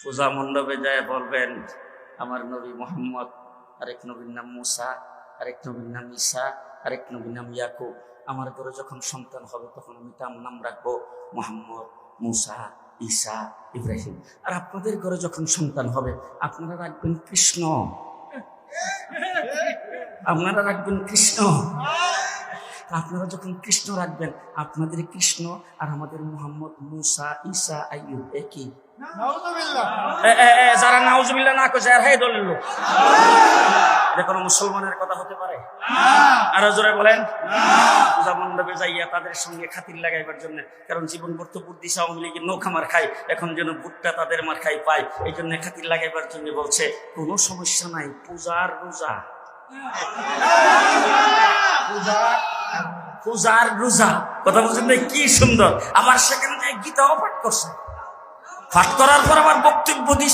পূজা মণ্ডপে যায় বলবেন, আমার নবী মোহাম্মদ, আরেক নবীর নাম মুসা, আরেক নবীর নাম ঈসা, আরেক নবীর নাম ইয়াকুব। আমার ঘরে যখন সন্তান হবে, তখন আমি তার নাম রাখব মোহাম্মদ, মুসা, ঈসা, ইব্রাহিম। আর আপনাদের ঘরে যখন সন্তান হবে, আপনারা রাখবেন কৃষ্ণ। আপনারা রাখবেন কৃষ্ণ। আপনারা যখন কৃষ্ণ রাখবেন আপনাদের কৃষ্ণ আর আমাদের মোহাম্মদ মুসা ঈসা আইয়ুব একই। যারা নাউজুবিল্লাহ না করছে আর হ্যাঁ দলের লোক। কোনো মুসলমানের কথা হতে পারে? আরও জোরে বলেন। পূজা মণ্ডপে যাইয়া তাদের সঙ্গে খাতির লাগাইবার জন্য কারণ জীবন ভর্ত বুদ্ধি আওয়ামী লীগের নৌকা মার খায় এখন যেন বুটটা তাদের মার খাই পায় এই জন্য খাতির লাগাইবার জন্য বলছে কোনো সমস্যা নাই পূজার রোজা। পূজার রোজা। কথা বলছেন কি সুন্দর। আমার সেখানে গীতাও পাঠ করছে। পাঠ করার পর আমার বক্তব্য দিচ্ছে